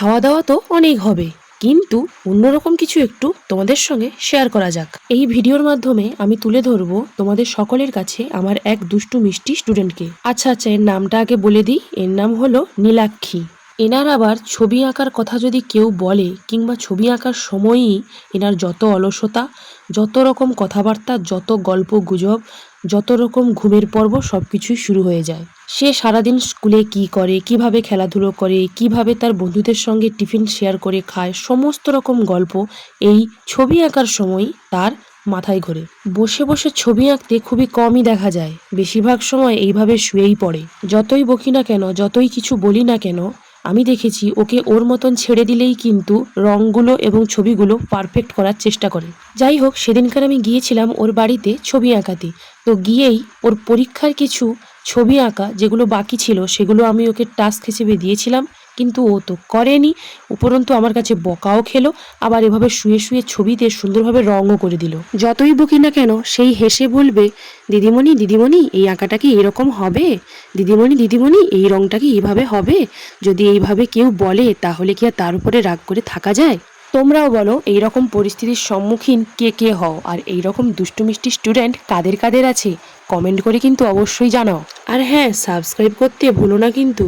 খাওয়া দাওয়া তো অনেক হবে। কিন্তু অন্যরকম কিছু একটু তোমাদের সঙ্গে শেয়ার করা যাক। এই ভিডিওর মাধ্যমে আমি তুলে ধরবো তোমাদের সকলের কাছে আমার এক দুষ্টু মিষ্টি স্টুডেন্টকে আচ্ছা আচ্ছা এর নামটা আগে বলে দিই। এর নাম হলো নীলাক্ষী। এনার আবার ছবি আঁকার কথা যদি কেউ বলে কিংবা ছবি আঁকার সময়ই এনার যত অলসতা, যত রকম কথাবার্তা, যত গল্প গুজব, যত রকম ঘুমের পর্ব সব কিছুই শুরু হয়ে যায়। সে সারাদিন স্কুলে কি করে, কীভাবে খেলাধুলো করে, কীভাবে তার বন্ধুদের সঙ্গে টিফিন শেয়ার করে খায়, সমস্ত রকম গল্প এই ছবি আঁকার সময় তার মাথায় ঘোরে। বসে বসে ছবি আঁকতে খুবই কমই দেখা যায়। বেশিরভাগ সময় এইভাবে শুয়েই পড়ে। যতই বকি না কেন, যতই কিছু বলি না কেন আমি দেখেছি ওকে ওর মতন ছেড়ে দিলেই কিন্তু রঙগুলো এবং ছবিগুলো পারফেক্ট করার চেষ্টা করে। যাই হোক, সেদিনকার আমি গিয়েছিলাম ওর বাড়িতে ছবি আঁকাতে। তো গিয়েই ওর পরীক্ষার কিছু ছবি আঁকা যেগুলো বাকি ছিল, সেগুলো আমি ওকে টাস্ক হিসেবে দিয়েছিলাম। কিন্তু ও তো করেনি। উপরন্তু আমার কাছে বকাও খেলো, আবার এভাবে শুয়ে শুয়ে ছবিতে সুন্দরভাবে রঙও করে দিল। যতই বকি না কেন, সেই হেসে বলবে, দিদিমণি দিদিমণি, এই আঁকাটা কি এরকম হবে? দিদিমণি দিদিমণি, এই রংটা কি এইভাবে হবে? যদি এইভাবে কেউ বলে, তাহলে কি আর তার উপরে রাগ করে থাকা যায়? তোমরাও বলো এই রকম পরিস্থিতির সম্মুখীন কে কে হও, আর এই রকম দুষ্টু মিষ্টি স্টুডেন্ট কাদের কাদের আছে? কমেন্ট করে কিন্তু অবশ্যই জানাও। আর হ্যাঁ সাবস্ক্রাইব করতে ভুলো না কিন্তু।